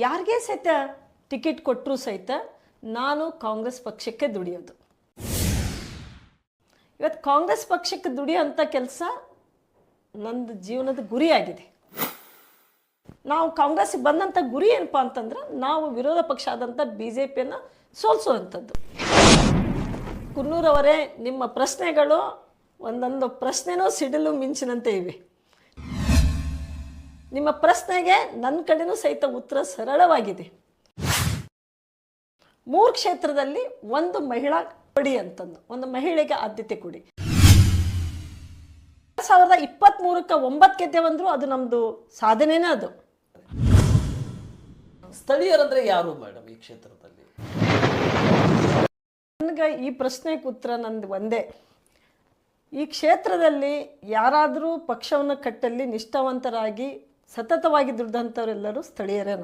ಯಾರಿಗೇ ಸಹಿತ ಟಿಕೆಟ್ ಕೊಟ್ಟರು ಸಹಿತ ನಾನು ಕಾಂಗ್ರೆಸ್ ಪಕ್ಷಕ್ಕೆ ದುಡಿಯೋದು. ಇವತ್ತು ಕಾಂಗ್ರೆಸ್ ಪಕ್ಷಕ್ಕೆ ದುಡಿಯೋಂಥ ಕೆಲಸ ನಂದು ಜೀವನದ ಗುರಿಯಾಗಿದೆ ನಾವು ಕಾಂಗ್ರೆಸ್ಗೆ ಬಂದಂಥ ಗುರಿ ಏನಪ್ಪ ಅಂತಂದ್ರೆ ನಾವು ವಿರೋಧ ಪಕ್ಷ ಆದಂಥ ಬಿ ಜೆ ಪಿಯನ್ನು ಸೋಲಿಸುವಂಥದ್ದು. ಕುನ್ನೂರವರೇ, ನಿಮ್ಮ ಪ್ರಶ್ನೆಗಳು ಒಂದೊಂದು ಪ್ರಶ್ನೆನೂ ಸಿಡಿಲು ಮಿಂಚಿನಂತೆ ಇವೆ. ನಿಮ್ಮ ಪ್ರಶ್ನೆಗೆ ನನ್ನ ಕಡೆನೂ ಸಹಿತ ಉತ್ತರ ಸರಳವಾಗಿದೆ. ಮೂರು ಕ್ಷೇತ್ರದಲ್ಲಿ ಒಂದು ಮಹಿಳಾ ಕೊಡಿ ಅಂತಂದು. ಒಂದು ಮಹಿಳೆಗೆ ಆದ್ಯತೆ ಕೊಡಿ. ಎರಡು ಸಾವಿರದ ಇಪ್ಪತ್ತ್ಮೂರಕ್ಕೆ ಒಂಬತ್ತು ಗೆದ್ದೇವಂದ್ರು ಅದು ನಮ್ಮದು ಸಾಧನೆನೇ ಅದು. ಸ್ಥಳೀಯರಂದ್ರೆ ಯಾರು ಮೇಡಮ್ ಈ ಕ್ಷೇತ್ರದಲ್ಲಿ? ನನಗೆ ಈ ಪ್ರಶ್ನೆಗೆ ಉತ್ತರ ನಂದು ಒಂದೇ. ಈ ಕ್ಷೇತ್ರದಲ್ಲಿ ಯಾರಾದರೂ ಪಕ್ಷವನ್ನು ಕಟ್ಟಲ್ಲಿ ನಿಷ್ಠಾವಂತರಾಗಿ ಸತತವಾಗಿ ದುಡ್ದಂಥವರೆಲ್ಲರೂ ಸ್ಥಳೀಯರೇ